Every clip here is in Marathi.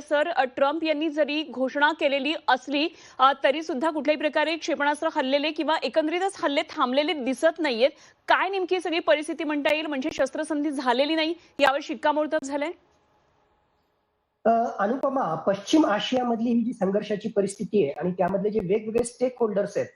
सर ट्रम्प यांनी जरी घोषणा केलेली असली तरी सुद्धा कुठल्याही प्रकारे क्षेपणास्त्र हल्लेले किंवा एकंदरीतच हल्ले थांबलेले दिसत नाहीयेत. काय नेमकी सगळी परिस्थिती म्हणता येईल? म्हणजे शस्त्रसंधी झालेली नाही यावर शिक्कामोर्तब झालंय? अनुपमा पश्चिम आशियामधली ही जी संघर्षाची परिस्थिती आहे आणि त्यामधले जे वेगवेगळे स्टेक होल्डर्स आहेत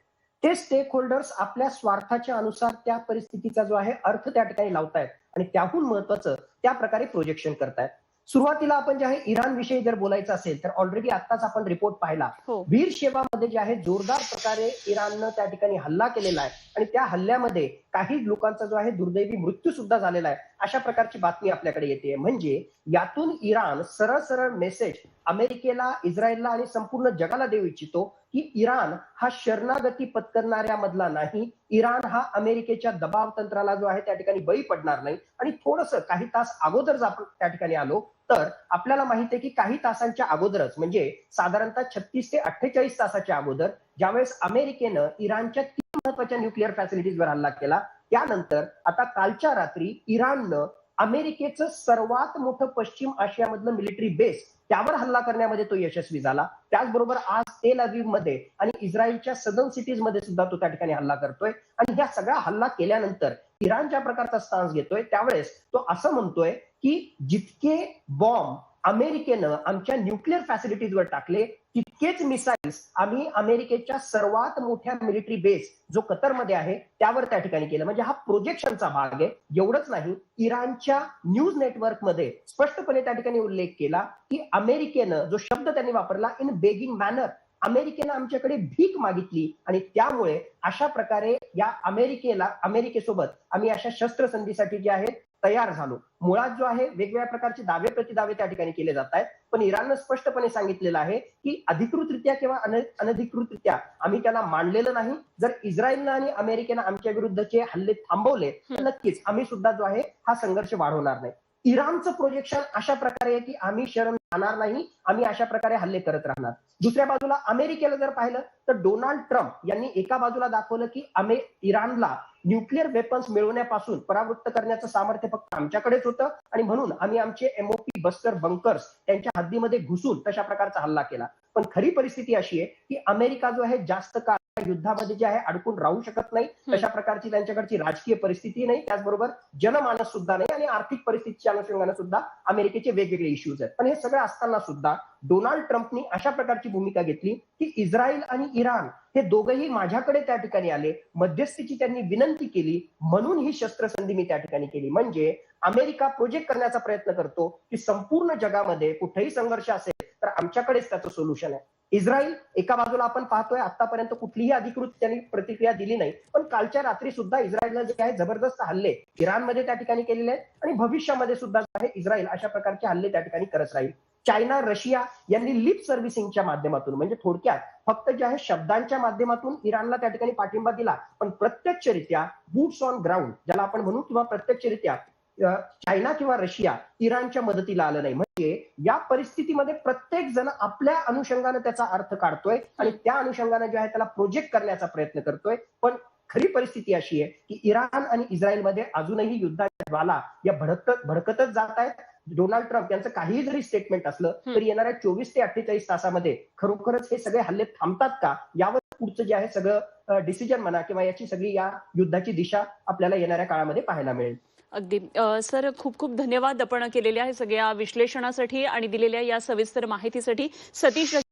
ते स्टेक होल्डर्स आपल्या स्वार्थाच्या अनुसार त्या परिस्थितीचा जो आहे अर्थ त्या ठिकाणी लावतायत आणि त्याहून महत्वाचं त्या प्रकारे प्रोजेक्शन करतायत. सुरुवातीला आपण जे आहे इराण विषयी जर बोलायचं असेल तर ऑलरेडी आताच आपण रिपोर्ट पाहिला. हो. वीर शेवामध्ये जे आहे जोरदार प्रकारे इराणनं त्या ठिकाणी हल्ला केलेला आहे. आणि त्या हल्ल्यामध्ये काही लोकांचा जो आहे दुर्दैवी मृत्यू सुद्धा झालेला आहे. अशा प्रकारची बातमी आपल्याकडे येते म्हणजे यातून इराण सरळ सरळ मेसेज अमेरिकेला इस्रायलला आणि संपूर्ण जगाला देऊ इच्छितो. की इराण हा शरणागती पत्करणाऱ्या मधला नाही. इराण हा अमेरिकेच्या दबाव तंत्राला जो आहे त्या ठिकाणी बळी पडणार नाही. आणि थोडस काही तास अगोदर जर आपण त्या ठिकाणी आलो तर आपल्याला माहिती आहे की काही तासांच्या अगोदरच म्हणजे साधारणतः छत्तीस ते अठ्ठेचाळीस तासाच्या अगोदर ज्यावेळेस अमेरिकेनं इराणच्या तीन महत्त्वाच्या न्यूक्लिअर फॅसिलिटीजवर हल्ला केला त्यानंतर आता कालच्या रात्री इराणनं अमेरिकेचं सर्वात मोठं पश्चिम आशियामधलं मिलिटरी बेस त्यावर हल्ला करण्यामध्ये तो यशस्वी झाला. त्याचबरोबर आज तेल अवीवमध्ये आणि इस्रायलच्या सदन सिटीजमध्ये सुद्धा तो त्या ठिकाणी हल्ला करतोय. आणि ह्या सगळा हल्ला केल्यानंतर इराण ज्या प्रकारचा स्टान्स घेतोय. त्यावेळेस तो असं म्हणतोय की जितके बॉम्ब अमेरिकेनं आमच्या न्यूक्लिअर फॅसिलिटीजवर टाकले. तितकेच मिसाईल्स आम्ही अमेरिकेच्या सर्वात मोठ्या मिलिटरी बेस जो कतरमध्ये आहे त्यावर त्या ठिकाणी केलं. म्हणजे हा प्रोजेक्शनचा भाग आहे. एवढंच नाही इराणच्या न्यूज नेटवर्कमध्ये स्पष्टपणे त्या ठिकाणी उल्लेख केला की अमेरिकेनं जो शब्द त्यांनी वापरला इन बेगिंग मॅनर अमेरिकेनं आमच्याकडे भीक मागितली आणि त्यामुळे अशा प्रकारे या अमेरिकेला अमेरिकेसोबत आम्ही अशा शस्त्रसंधीसाठी जे आहेत तयार झालो. मुळात जो आहे वेगवेगळ्या प्रकारचे दावे प्रतिदावे त्या ठिकाणी केले जात आहेत. पण इराणनं स्पष्टपणे सांगितलेलं आहे की अधिकृतरित्या किंवा अन- अनधिकृतरित्या आम्ही त्याला मांडलेलं नाही. जर इस्रायलनं आणि अमेरिकेनं आमच्या विरुद्धचे हल्ले थांबवले तर नक्कीच आम्ही सुद्धा जो आहे हा संघर्ष वाढवणार नाही. इराणचं प्रोजेक्शन अशा प्रकारे आहे की आम्ही शरण जाणार नाही आम्ही अशा प्रकारे हल्ले करत राहणार. दुसऱ्या बाजूला अमेरिकेला जर पाहिलं तर डोनाल्ड ट्रम्प यांनी एका बाजूला दाखवलं की अमे इराणला न्यूक्लिअर वेपन्स मिळवण्यापासून परावृत्त करण्याचं सामर्थ्य फक्त आमच्याकडेच होतं आणि म्हणून आम्ही आमचे एमओपी बस्टर बंकर्स त्यांच्या हद्दीमध्ये घुसून तशा प्रकारचा हल्ला केला. पण खरी परिस्थिती अशी आहे की अमेरिका जो आहे जास्त काळ युद्धामध्ये जे आहे अडकून राहू शकत नाही. तशा प्रकारची त्यांच्याकडची राजकीय परिस्थिती नाही. त्याचबरोबर जनमानस सुद्धा नाही आणि आर्थिक परिस्थितीच्या अनुषंगाने सुद्धा अमेरिकेचे वेगवेगळे इश्यूज आहेत. पण हे सगळं असताना सुद्धा डोनाल्ड ट्रम्पनी अशा प्रकारची भूमिका घेतली की इस्रायल आणि इराण हे दोघंही माझ्याकडे त्या ठिकाणी आले. मध्यस्थीची त्यांनी विनंती केली. म्हणून ही शस्त्रसंधी मी त्या ठिकाणी केली. म्हणजे अमेरिका प्रोजेक्ट करण्याचा प्रयत्न करतो की संपूर्ण जगामध्ये कुठेही संघर्ष असेल तर आमच्याकडेच त्याचं सोल्युशन आहे. इस्रायल एका बाजूला आपण पाहतोय आतापर्यंत कुठलीही अधिकृत त्यांनी प्रतिक्रिया दिली नाही. पण कालच्या रात्री सुद्धा इस्रायलला जे आहे जबरदस्त हल्ले इराणमध्ये त्या ठिकाणी केलेले आहेत आणि भविष्यामध्ये सुद्धा आहे इस्रायल अशा प्रकारचे हल्ले त्या ठिकाणी करत राहील. चायना रशिया यांनी लिप सर्व्हिसिंगच्या माध्यमातून म्हणजे थोडक्यात फक्त जे आहे शब्दांच्या माध्यमातून इराणला त्या ठिकाणी पाठिंबा दिला. पण प्रत्यक्षरित्या बूट्स ऑन ग्राउंड ज्याला आपण म्हणू किंवा प्रत्यक्षरित्या चायना किंवा रशिया इराणच्या मदतीला आलं नाही. म्हणजे या परिस्थितीमध्ये प्रत्येक जण आपल्या अनुषंगाने त्याचा अर्थ काढतोय आणि त्या अनुषंगाने जे आहे त्याला प्रोजेक्ट करण्याचा प्रयत्न करतोय. पण खरी परिस्थिती अशी आहे की इराण आणि इस्रायलमध्ये अजूनही युद्धाच्या ज्वाला या भडकत भडकतच जात आहेत. डोनाल्ड ट्रम्प यांचं काहीही जरी स्टेटमेंट असलं तरी येणाऱ्या चोवीस ते अठ्ठेचाळीस तासामध्ये खरोखरच हे सगळे हल्ले थांबतात का? यावर पुढचं जे आहे सगळं डिसिजन म्हणा किंवा याची सगळी या युद्धाची दिशा आपल्याला येणाऱ्या काळामध्ये पाहायला मिळेल. अगदी. सर खूप खूप धन्यवाद आपण केलेल्या आहे सगळ्या विश्लेषणासाठी आणि दिलेल्या या सविस्तर माहितीसाठी. सतीश